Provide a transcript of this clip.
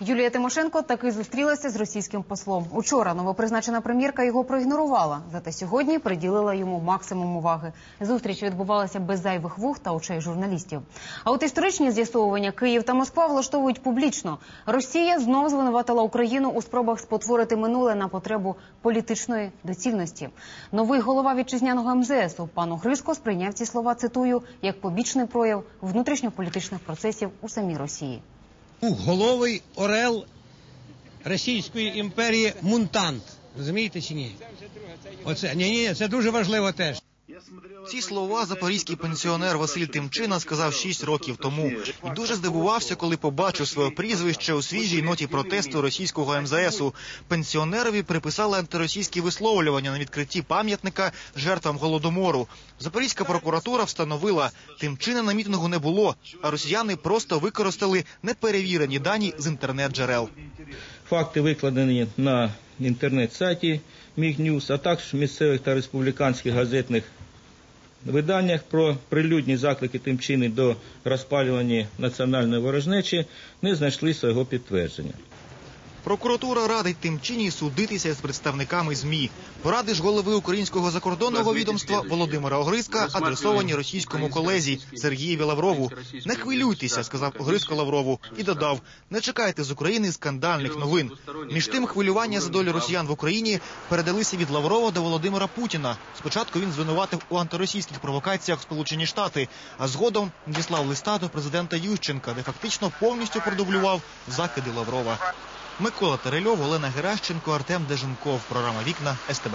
Юлія Тимошенко таки зустрілася з російським послом. Учора новопризначена прем'єрка його проігнорувала. Зате сьогодні приділила йому максимум уваги. Зустріч відбувалася без зайвих вух та очей журналістів. А от історичні з'ясовування Київ та Москва влаштовують публічно. Росія знов звинуватила Україну у спробах спотворити минуле на потребу політичної доцільності. Новий голова вітчизняного МЗСу пану Гришко сприйняв ці слова цитую як побічний прояв внутрішньополітичних процесів у самій Росії. Головий орел Російської імперії мунтант. Розумієте чи ні? Оце ні, ні, це дуже важливо теж. Ці слова запорізький пенсіонер Василь Тимчина сказав 6 років тому. І дуже здивувався, коли побачив своє прізвище у свіжій ноті протесту російського МЗСу. Пенсіонерові приписали антиросійські висловлювання на відкритті пам'ятника жертвам голодомору. Запорізька прокуратура встановила, Тимчина на мітингу не було, а росіяни просто використали неперевірені дані з інтернет-джерел. Факти викладені на інтернет-сайті Мігнюс, а також місцевих та республіканських газетних виданнях про прилюдні заклики Тимчини до розпалювання національної ворожнечі не знайшли свого підтвердження. Прокуратура радить Тимчині судитися з представниками ЗМІ. Поради ж голови українського закордонного відомства Володимира Огриска адресовані російському колезі Сергієві Лаврову. Не хвилюйтеся, сказав Огриско Лаврову, і додав: не чекайте з України скандальних новин. Між тим, хвилювання за долю росіян в Україні передалися від Лаврова до Володимира Путіна. Спочатку він звинуватив у антиросійських провокаціях Сполучені Штати, а згодом надіслав листа до президента Ющенка, де фактично повністю продублював закиди Лаврова. Микола Терельов, Олена Геращенко, Артем Деженков. Програма Вікна СТБ.